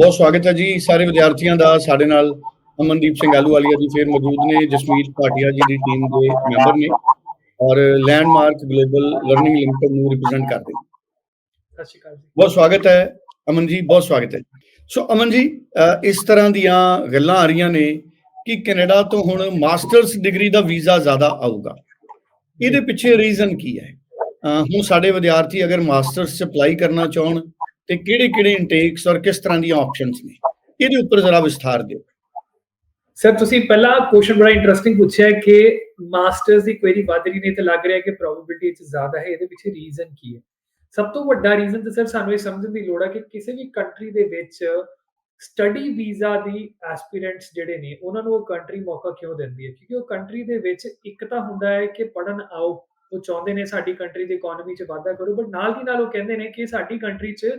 ਬਹੁਤ ਸਵਾਗਤ ਹੈ ਜੀ ਸਾਰੇ ਵਿਦਿਆਰਥੀਆਂ ਦਾ ਸਾਡੇ ਨਾਲ ਅਮਨਦੀਪ ਸਿੰਘ ਆਲੂਵਾਲੀਆ ਜੀ ਫੇਰ ਮੌਜੂਦ ਨੇ ਜਸਮੀਤ ਭਾਟੀਆ ਜੀ ਦੀ ਟੀਮ ਦੇ ਮੈਂਬਰ ਨੇ ਔਰ ਲੈਂਡਮਾਰਕ ਗਲੋਬਲ ਲਰਨਿੰਗ ਲਿਮਟਿਡ ਨੂੰ ਰਿਪਰੈਜ਼ੈਂਟ ਕਰਦੇ ਸਤਿ ਸ਼੍ਰੀ ਅਕਾਲ ਬਹੁਤ ਸਵਾਗਤ ਹੈ ਅਮਨ ਜੀ ਬਹੁਤ ਸਵਾਗਤ ਹੈ। ਸੋ ਅਮਨ ਜੀ ਇਸ ਤਰ੍ਹਾਂ ਦੀਆਂ ਗੱਲਾਂ ਆ ਰਹੀਆਂ ਨੇ ਕਿ ਕੈਨੇਡਾ ਤੋਂ ਹੁਣ ਮਾਸਟਰਸ ਡਿਗਰੀ ਦਾ ਵੀਜ਼ਾ ਜ਼ਿਆਦਾ ਆਊਗਾ। ਇਹਦੇ ਪਿੱਛੇ ਰੀਜ਼ਨ ਕੀ ਹੈ? ਹੁਣ ਸਾਡੇ ਵਿਦਿਆਰਥੀ ਅਗਰ ਮਾਸਟਰਸ ਚ ਅਪਲਾਈ ਕਰਨਾ ਚਾਹਣ ਤੇ ਕਿਹੜੇ-ਕਿਹੜੇ ਇਨਟੇਕਸ ਔਰ ਕਿਸ ਤਰ੍ਹਾਂ ਦੀਆਂ ਆਪਸ਼ਨਸ ਨੇ? ਇਹਦੇ ਉੱਪਰ ਜ਼ਰਾ ਵਿਸਥਾਰ ਦਿਓ। ਸਰ ਤੁਸੀਂ ਪਹਿਲਾ ਕੁਐਸਚਨ ਬੜਾ ਇੰਟਰਸਟਿੰਗ ਪੁੱਛਿਆ ਹੈ ਕਿ ਮਾਸਟਰਸ ਦੀ ਕੁਐਰੀ ਵੱਧ ਰਹੀ ਨੇ ਤੇ ਲੱਗ ਰਿਹਾ ਕਿ ਪ੍ਰੋਬੇਬਿਲਿਟੀ ਇਹ ਜ਼ਿਆਦਾ ਹੈ, ਇਹਦੇ ਪਿੱਛੇ ਰੀਜ਼ਨ ਕੀ ਹੈ? ਸਭ ਤੋਂ ਵੱਡਾ ਰੀਜ਼ਨ ਤਾਂ ਸਰ ਸਾਨੂੰ ਇਹ ਸਮਝਣ ਦੀ ਲੋੜ ਹੈ ਕਿ ਕਿਸੇ ਵੀ ਕੰਟਰੀ ਦੇ ਵਿੱਚ ਸਟੱਡੀ ਵੀਜ਼ਾ ਦੀ ਐਸਪੀਰੈਂਟਸ ਜਿਹੜੇ ਨੇ, ਉਹਨਾਂ ਨੂੰ ਉਹ ਕੰਟਰੀ ਮੌਕਾ ਕਿਉਂ ਦਿੰਦੀ ਹੈ? ਕਿਉਂਕਿ ਉਹ ਕੰਟਰੀ ਦੇ ਵਿੱਚ ਇੱਕ ਤਾਂ ਹੁੰਦਾ ਹੈ ਕਿ ਪੜਨ ਆਓ, ਉਹ ਚਾਹੁੰਦੇ ਨੇ ਸਾਡੀ ਕੰਟਰੀ ਦੀ ਇਕਨੋਮੀ 'ਚ ਵਾਧਾ ਕਰੋ ਬਟ ਨਾਲ ਦੀ ਨਾਲ ਉਹ ਕਹਿੰਦੇ ਨੇ ਕਿ ਸਾਡੀ ਕੰਟਰੀ 'ਚ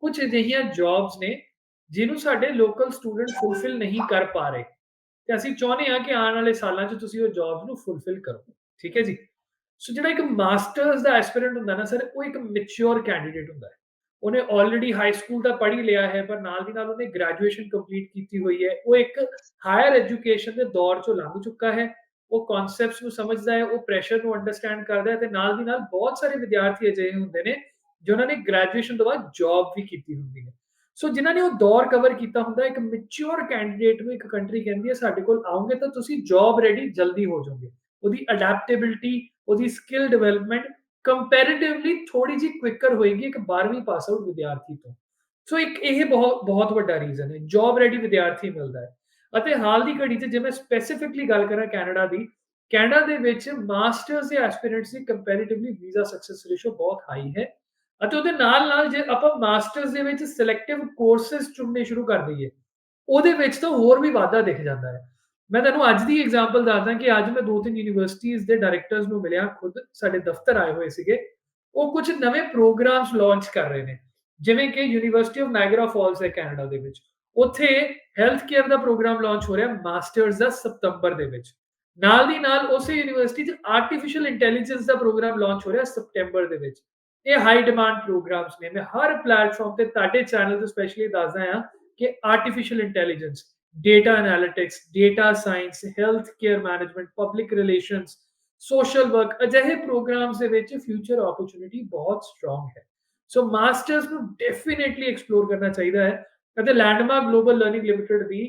ਕੁਝ ਅਜਿਹੀਆਂ ਜੌਬਸ ਨੇ ਜਿਹਨੂੰ ਸਾਡੇ ਲੋਕਲ ਸਟੂਡੈਂਟ ਫੁਲਫਿਲ ਨਹੀਂ ਕਰ ਪਾ ਰਹੇ। ਤੇ ਅਸੀਂ ਚਾਹੁੰਦੇ ਹਾਂ ਕਿ ਆਉਣ ਵਾਲੇ ਸਾਲਾਂ 'ਚ ਤੁਸੀਂ ਉਹ ਜੌਬਸ ਨੂੰ ਫੁਲਫਿਲ ਕਰੋ। ਠੀਕ ਹੈ ਜੀ? ਸੋ ਜਿਹੜਾ ਇੱਕ ਮਾਸਟਰਸ ਦਾ ਐਸਪੀਰੈਂਟ ਹੁੰਦਾ ਨਾ ਸਰ ਉਹ ਇੱਕ ਮੈਚੁਰ ਕੈਂਡੀਡੇਟ ਹੁੰਦਾ ਹੈ। ਉਹਨੇ ਆਲਰੇਡੀ ਹਾਈ ਸਕੂਲ ਦਾ ਪੜ੍ਹ ਹੀ ਲਿਆ ਹੈ, ਪਰ ਨਾਲ ਦੀ ਨਾਲ ਉਹਨੇ ਗ੍ਰੈਜੂਏਸ਼ਨ ਕੰਪਲੀਟ ਕੀਤੀ ਹੋਈ ਹੈ। ਉਹ ਇੱਕ ਹਾਇਰ ਐਜੂਕੇਸ਼ਨ ਦੇ ਦੌਰ 'ਚੋਂ ਲੰਘ ਚੁੱਕਾ ਹੈ। ਉਹ ਕਨਸੈਪਟਸ ਨੂੰ ਸਮਝਦਾ ਹੈ, ਉਹ ਪ੍ਰੈਸ਼ਰ ਨੂੰ ਅੰਡਰਸਟੈਂਡ ਕਰਦਾ ਹੈ ਤੇ ਨਾਲ ਦੀ ਨਾਲ ਬਹੁਤ ਸਾਰੇ ਵਿਦਿਆਰਥੀ ਅਜਿਹੇ ਹੁੰਦੇ ਨੇ ਜਿਨ੍ਹਾਂ ਨੇ ਗ੍ਰੈਜੂਏਸ਼ਨ ਤੋਂ ਬਾਅਦ ਜੌਬ ਵੀ ਕੀਤੀ ਹੁੰਦੀ ਹੈ। ਸੋ ਜਿਨ੍ਹਾਂ ਨੇ ਉਹ ਦੌਰ ਕਵਰ ਕੀਤਾ ਹੁੰਦਾ, ਇੱਕ ਮੈਚੁਰ ਕੈਂਡੀਡੇਟ ਨੂੰ ਇੱਕ ਕੰਟਰੀ ਕਹਿੰਦੀ ਹੈ, ਸਾਡੇ ਕੋਲ ਆਉਂਗੇ ਤਾਂ ਤੁਸੀਂ ਜੌਬ ਰੈਡੀ ਜਲਦੀ ਹੋ ਜਾਓਗੇ। ਉਹਦੀ ਅਡੈਪਟੇਬਿਲਟੀ ਉਹਦੀ ਸਕਿੱਲ ਡਿਵੈਲਪਮੈਂਟ ਕੰਪੈਰੀਟਿਵਲੀ ਥੋੜੀ ਜਿਹੀ ਕੁਇਕਰ ਹੋਏਗੀ ਇੱਕ 12ਵੀਂ ਪਾਸ ਆਊਟ ਵਿਦਿਆਰਥੀ ਤੋਂ। ਸੋ ਇੱਕ ਇਹ ਬਹੁਤ ਬਹੁਤ ਵੱਡਾ ਰੀਜ਼ਨ ਹੈ। ਜੌਬ ਰੈਡੀ ਵਿਦਿਆਰਥੀ ਮਿਲਦਾ ਹੈ। ਅਤੇ ਹਾਲ ਦੀ ਘੜੀ 'ਚ ਜੇ ਮੈਂ ਸਪੈਸੀਫਿਕਲੀ ਗੱਲ ਕਰਾਂ ਕੈਨੇਡਾ ਦੀ, ਕੈਨੇਡਾ ਦੇ ਵਿੱਚ ਮਾਸਟਰਸ ਦੇ ਐਸਪੀਰੈਂਟਸ ਦੀ ਕੰਪੈਰੀਟਿਵਲੀ ਵੀਜ਼ਾ ਸਕਸੈਸ ਰੇਸ਼ੋ ਬਹੁਤ ਹਾਈ ਹੈ। ਅਤੇ ਉਹਦੇ ਨਾਲ ਨਾਲ ਜੇ ਆਪਾਂ ਮਾਸਟਰਸ ਦੇ ਵਿੱਚ ਸਿਲੈਕਟਿਵ ਕੋਰਸਸ ਚੁਣਨੇ ਸ਼ੁਰੂ ਕਰ ਦਈਏ, ਉਹਦੇ ਵਿੱਚ ਤਾਂ ਹੋਰ ਵੀ ਵਾਧਾ ਦਿਖ ਜਾਂਦਾ ਹੈ। ਮੈਂ ਤੁਹਾਨੂੰ ਅੱਜ ਦੀ ਐਗਜ਼ਾਮਪਲ ਦੱਸਦਾ ਕਿ ਅੱਜ ਮੈਂ ਦੋ ਤਿੰਨ ਯੂਨੀਵਰਸਿਟੀਆਂ ਦੇ ਡਾਇਰੈਕਟਰਸ ਨੂੰ ਮਿਲਿਆ, ਖੁਦ ਸਾਡੇ ਦਫ਼ਤਰ ਆਏ ਹੋਏ ਸੀਗੇ। ਉਹ ਕੁਝ ਨਵੇਂ ਪ੍ਰੋਗਰਾਮਸ ਲਾਂਚ ਕਰ ਰਹੇ ਨੇ, ਜਿਵੇਂ ਕਿ ਯੂਨੀਵਰਸਿਟੀ ਆਫ ਨਾਇਗਰਾ ਫਾਲਸ ਹੈ ਕੈਨੇਡਾ ਦੇ ਵਿੱਚ। ਉੱਥੇ ਹੈਲਥ ਕੇਅਰ ਦਾ ਪ੍ਰੋਗਰਾਮ ਲਾਂਚ ਹੋ ਰਿਹਾ ਮਾਸਟਰਸ ਦਾ ਸਤੰਬਰ ਦੇ ਵਿੱਚ। ਨਾਲ ਦੀ ਨਾਲ ਉਸੇ ਯੂਨੀਵਰਸਿਟੀ 'ਚ ਆਰਟੀਫੀਸ਼ੀਅਲ ਇੰਟੈਲੀਜੈਂਸ ਦਾ ਪ੍ਰੋਗਰਾਮ ਲਾਂਚ ਹੋ ਰਿਹਾ ਸਤੰਬਰ ਦੇ ਵਿੱਚ। ਇਹ ਹਾਈ ਡਿਮਾਂਡ ਪ੍ਰੋਗਰਾਮਸ ਨੇ। ਮੈਂ ਹਰ ਪਲੇਟਫਾਰਮ ਤੇ ਤੁਹਾਡੇ ਚੈਨਲ ਤੇ ਸਪੈਸ਼ਲੀ ਦੱਸਦਾ ਆ ਕਿ artificial intelligence data analytics data science health care management public relations social work ਅਜਿਹੇ ਪ੍ਰੋਗਰਾਮਸ ਦੇ ਵਿੱਚ ਫਿਊਚਰ ਓਪਰਚ्युनिटी ਬਹੁਤ ਸਟਰੋਂਗ ਹੈ। ਸੋ ਮਾਸਟਰਸ ਨੂੰ ਡੈਫੀਨਿਟਲੀ ਐਕਸਪਲੋਰ ਕਰਨਾ ਚਾਹੀਦਾ ਹੈ ਅਤੇ ਲੈਂਡਮਾਰਕ ਗਲੋਬਲ ਲਰਨਿੰਗ ਲਿਮਿਟਿਡ ਦੀ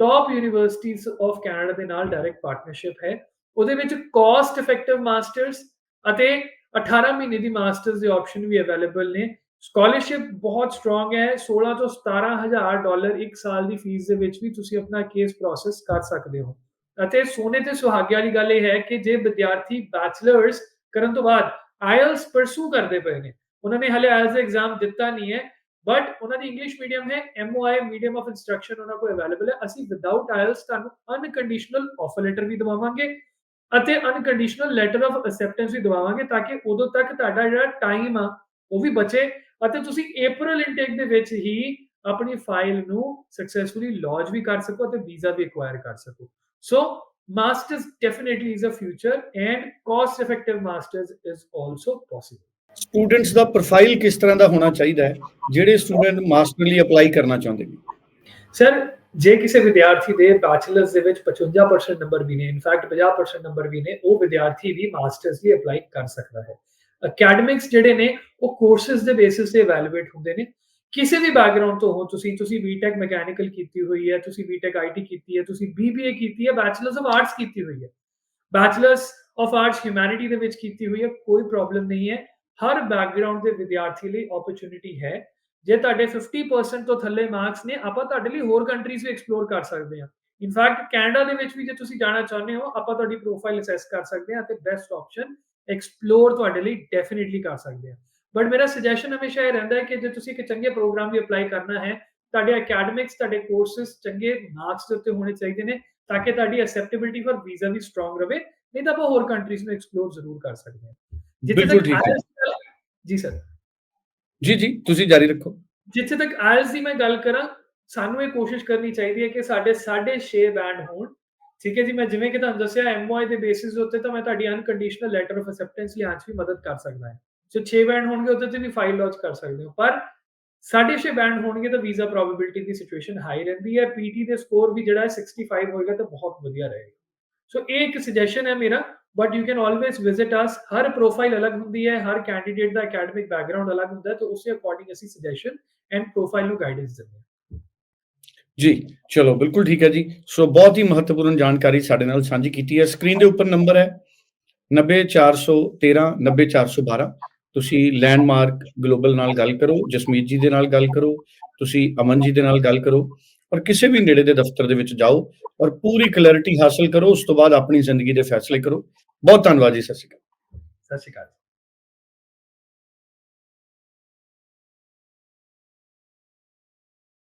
ਟਾਪ ਯੂਨੀਵਰਸਿਟੀਜ਼ ਆਫ ਕੈਨੇਡਾ ਦੇ ਨਾਲ ਡਾਇਰੈਕਟ ਪਾਰਟਨਰਸ਼ਿਪ ਹੈ। ਉਹਦੇ ਵਿੱਚ ਕਾਸਟ ਇਫੈਕਟਿਵ ਮਾਸਟਰਸ ਅਤੇ 18 ਮਹੀਨੇ ਦੀ ਮਾਸਟਰਸ ਦੇ ਆਪਸ਼ਨ ਵੀ ਅਵੇਲੇਬਲ ਨੇ। ਸਕਾਲਰਸ਼ਿਪ ਬਹੁਤ ਸਟਰੋਂਗ ਹੈ। 16 ਤੋਂ 17000 ਡਾਲਰ ਇੱਕ ਸਾਲ ਦੀ ਫੀਸ ਦੇ ਵਿੱਚ ਵੀ ਤੁਸੀਂ ਆਪਣਾ ਕੇਸ ਪ੍ਰੋਸੈਸ ਕਰ ਸਕਦੇ ਹੋ। ਅਤੇ ਸੋਨੇ ਤੇ ਸੁਹਾਗੇ ਵਾਲੀ ਗੱਲ ਇਹ ਹੈ ਕਿ ਜੇ ਵਿਦਿਆਰਥੀ ਬੈਚਲਰਸ ਕਰਨ ਤੋਂ ਬਾਅਦ ਆਇਲਸ ਪਰਸੂ ਕਰਦੇ ਪਏ ਨੇ, ਉਹਨਾਂ ਨੇ ਹਲੇ ਆਇਲਸ ਦਾ ਐਗਜ਼ਾਮ ਦਿੱਤਾ ਨਹੀਂ ਹੈ ਬਟ ਉਹਨਾਂ ਦੀ ਇੰਗਲਿਸ਼ ਮੀਡੀਅਮ ਹੈ ਐਮਓਆਈ ਮੀਡੀਅਮ ਆਫ ਇੰਸਟਰਕਸ਼ਨ ਉਹਨਾਂ ਕੋਲ ਅਵੇਲੇਬਲ ਹੈ। ਅਸੀਂ ਵਿਦਆਊਟ ਆਇਲਸ ਤੁਹਾਨੂੰ ਅਨਕੰਡੀਸ਼ਨਲ ਆਫਰ ਲੈਟਰ ਵੀ ਦਵਾਵਾਂਗੇ। ਅਤੇ ਅਨਕੰਡੀਸ਼ਨਲ ਲੈਟਰ ਆਫ ਅਸੈਪਟੈਂਸ ਵੀ ਦਵਾਵਾਂਗੇ ਤਾਂ ਕਿ ਉਦੋਂ ਤੱਕ ਤੁਹਾਡਾ ਜਿਹੜਾ ਟਾਈਮ ਆ ਉਹ ਵੀ ਬਚੇ ਅਤੇ ਤੁਸੀਂ April ਇਨਟੇਕ ਦੇ ਵਿੱਚ ਹੀ ਆਪਣੀ ਫਾਈਲ ਨੂੰ ਸਕਸੈਸਫੁਲੀ ਲੌਂਚ ਵੀ ਕਰ ਸਕੋ ਅਤੇ ਵੀਜ਼ਾ ਵੀ ਐਕਵਾਇਰ ਕਰ ਸਕੋ। So masters definitely is a future and cost effective masters is also possible students the profile ਕਿਸ ਤਰ੍ਹਾਂ ਦਾ ਹੋਣਾ ਚਾਹੀਦਾ ਹੈ ਜਿਹੜੇ ਸਟੂਡੈਂਟ ਮਾਸਟਰ ਲਈ ਅਪਲਾਈ ਕਰਨਾ ਚਾਹੁੰਦੇ ਨੇ? ਸਰ ਜੇ ਕਿਸੇ ਵਿਦਿਆਰਥੀ ਦੇ ਬੈਚਲਰਸ ਦੇ ਵਿੱਚ 55% ਨੰਬਰ ਵੀ ਨੇ ਇਨਫੈਕਟ 50% ਨੰਬਰ ਵੀ ਨੇ, ਉਹ ਵਿਦਿਆਰਥੀ ਵੀ ਮਾਸਟਰਸ ਲਈ ਅਪਲਾਈ ਕਰ ਸਕਦਾ ਹੈ। ਅਕੈਡਮਿਕਸ ਜਿਹੜੇ ਨੇ, ਉਹ ਕੋਰਸਸ ਦੇ ਬੇਸਿਸ ਤੇ ਇਵੈਲੂਏਟ ਹੁੰਦੇ ਨੇ। ਕਿਸੇ ਵੀ ਬੈਕਗ੍ਰਾਉਂਡ ਤੋਂ ਹੋ, ਤੁਸੀਂ ਤੁਸੀਂ ਬੀਟੈਕ ਮੈਕੈਨੀਕਲ ਕੀਤੀ ਹੋਈ ਹੈ, ਤੁਸੀਂ ਬੀਟੈਕ ਆਈਟੀ ਕੀਤੀ ਹੈ, ਤੁਸੀਂ ਬੀਬੀਏ ਕੀਤੀ ਹੈ ਬੈਚਲਰਸ ਆਫ ਆਰਟਸ ਕੀਤੀ ਹੋਈ ਹੈ। ਬੈਚਲਰਸ ਆਫ ਆਰਟਸ ਹਿਊਮੈਨਿਟੀ ਦੇ ਵਿੱਚ ਕੀਤੀ ਹੋਈ ਹੈ, ਕੋਈ ਪ੍ਰੋਬਲਮ ਨਹੀਂ ਹੈ। ਹਰ ਬੈਕਗ੍ਰਾਉਂਡ ਦੇ ਵਿਦਿਆਰਥੀ ਲਈ ਓਪਰਚ्युनिटी ਹੈ। ਜੇ ਤੁਹਾਡੇ 50% ਤੋਂ ਥੱਲੇ ਮਾਰਕਸ ਨੇ ਆਪਾਂ ਤੁਹਾਡੇ ਲਈ ਹੋਰ ਕੰਟਰੀਜ਼ ਵੀ ਐਕਸਪਲੋਰ ਕਰ ਸਕਦੇ ਹਾਂ। ਇਨਫੈਕਟ ਕੈਨੇਡਾ ਦੇ ਵਿੱਚ ਵੀ ਜੇ ਤੁਸੀਂ ਜਾਣਾ ਚਾਹੁੰਦੇ ਹੋ ਆਪਾਂ ਤੁਹਾਡੀ ਪ੍ਰੋਫਾਈਲ ਅਸੈਸ ਕਰ ਸਕਦੇ ਹਾਂ ਤੇ ਬੈਸਟ ਆਪਸ਼ਨ ਐਕਸਪਲੋਰ ਤੁਹਾਡੇ ਲਈ ਡੈਫੀਨਿਟਲੀ ਕਰ ਸਕਦੇ ਹਾਂ। ਬਟ ਮੇਰਾ ਸੁਜੈਸ਼ਨ ਹਮੇਸ਼ਾ ਇਹ ਰਹਿੰਦਾ ਹੈ ਕਿ ਜੇ ਤੁਸੀਂ ਇੱਕ ਚੰਗੇ ਪ੍ਰੋਗਰਾਮ ਵੀ ਅਪਲਾਈ ਕਰਨਾ ਹੈ ਤੁਹਾਡੇ ਅਕੈਡਮਿਕਸ ਤੁਹਾਡੇ ਕੋਰਸਸ ਚੰਗੇ ਮਾਰਕਸ ਦੇ ਉੱਤੇ ਹੋਣੇ ਚਾਹੀਦੇ ਨੇ ਤਾਂ ਕਿ ਤੁਹਾਡੀ ਅਸੈਪਟੇਬਿਲਟੀ ਫॉर ਵੀਜ਼ਾ ਵੀ ਸਟਰੋਂਗ ਰਵੇ ਨਹੀਂ ਤਾਂ ਆਪਾਂ ਹੋਰ ਕੰਟਰੀਜ਼ ਨੂੰ ਐਕਸਪਲੋਰ ਜ਼ਰੂਰ ਕਰ ਸਕਦੇ ਹੈ। ਜੀ ਸਰ ਜੀ ਜੀ, ਤੁਸੀਂ ਜਾਰੀ ਰੱਖੋ। ਜਿੱਥੇ ਤੱਕ ਆਇਲਸ ਦੀ ਮੈਂ ਗੱਲ ਕਰਾਂ, ਸਾਨੂੰ ਇਹ ਕੋਸ਼ਿਸ਼ ਕਰਨੀ ਚਾਹੀਦੀ ਹੈ ਕਿ ਸਾਡੇ 6.5 ਬੈਂਡ ਹੋਣ। ਠੀਕ ਹੈ ਜੀ, ਮੈਂ ਜਿਵੇਂ ਕਿ ਤੁਹਾਨੂੰ ਦੱਸਿਆ ਐਮਓਆਈ ਦੇ ਬੇਸਿਸ ਉੱਤੇ ਤਾਂ ਮੈਂ ਤੁਹਾਡੀ ਅਨਕੰਡੀਸ਼ਨਲ ਲੈਟਰ ਆਫ ਅਸੈਪਟੈਂਸ ਲਿਆਉਣ 'ਚ ਵੀ ਮਦਦ ਕਰ ਸਕਦਾ ਹਾਂ। ਸੋ 6 ਬੈਂਡ ਹੋਣਗੇ, ਉਹਦੇ ਤੇ ਵੀ ਫਾਈਲ ਲਾਂਚ ਕਰ ਸਕਦੇ ਹੋ। ਪਰ ਸਾਢੇ ਛੇ ਬੈਂਡ ਹੋਣਗੇ ਤਾਂ ਵੀਜ਼ਾ ਪ੍ਰੋਬੇਬਿਲਿਟੀ ਦੀ ਸਿਚੁਏਸ਼ਨ ਹਾਈ ਰਹਿੰਦੀ ਹੈ। ਪੀਟੀ ਦੇ ਸਕੋਰ ਵੀ ਜਿਹੜਾ ਹੈ 65 ਹੋਏਗਾ ਤਾਂ ਬਹੁਤ ਵਧੀਆ ਰਹੇਗਾ। ਸੋ ਇਹ ਇੱਕ ਸੁਜੈਸ਼ਨ ਹੈ ਮੇਰਾ। But you can always visit us Har profile ਅਲੱਗ ਹੁੰਦੀ ਹੈ ਹਰ ਕੈਂਡੀਡੇਟ ਦਾ ਅਕੈਡਮਿਕ ਬੈਕਗ੍ਰਾਉਂਡ ਅਲੱਗ ਹੁੰਦਾ ਹੈ ਤਾਂ ਉਸੇ ਅਕੋਰਡਿੰਗ ਅਸੀਂ ਸੁਜੈਸ਼ਨ ਐਂਡ ਪ੍ਰੋਫਾਈਲ ਨੂੰ ਗਾਈਡੈਂਸ ਦਿੰਦੇ ਹਾਂ ਜੀ ਚਲੋ ਬਿਲਕੁਲ ਠੀਕ ਹੈ ਜੀ ਸੋ ਬਹੁਤ ਹੀ ਮਹੱਤਵਪੂਰਨ ਜਾਣਕਾਰੀ ਸਾਡੇ ਨਾਲ ਸਾਂਝੀ ਕੀਤੀ ਹੈ ਸਕਰੀਨ ਦੇ ਉੱਪਰ ਨੰਬਰ ਹੈ 90413 90412 ਤੁਸੀਂ ਲੈਂਡਮਾਰਕ ਗਲੋਬਲ ਨਾਲ ਗੱਲ ਕਰੋ ਜਸਮੀਤ ਜੀ ਦੇ ਨਾਲ ਗੱਲ ਕਰੋ ਤੁਸੀਂ ਅਮਨ ਜੀ ਦੇ ਨਾਲ ਗੱਲ ਕਰੋ ਔਰ ਕਿਸੇ ਵੀ ਨੇੜੇ ਦੇ ਦਫ਼ਤਰ ਦੇ ਵਿੱਚ ਜਾਓ ਔਰ ਪੂਰੀ ਕਲੈਰਿਟੀ ਹਾਸਲ ਕਰੋ, ਉਸ ਤੋਂ ਬਾਅਦ ਆਪਣੀ ਜ਼ਿੰਦਗੀ ਦੇ ਫੈਸਲੇ ਕਰੋ। ਬਹੁਤ ਧੰਨਵਾਦ ਜੀ, ਸਤਿ ਸ਼੍ਰੀ ਅਕਾਲ। ਸਤਿ ਸ਼੍ਰੀ ਅਕਾਲ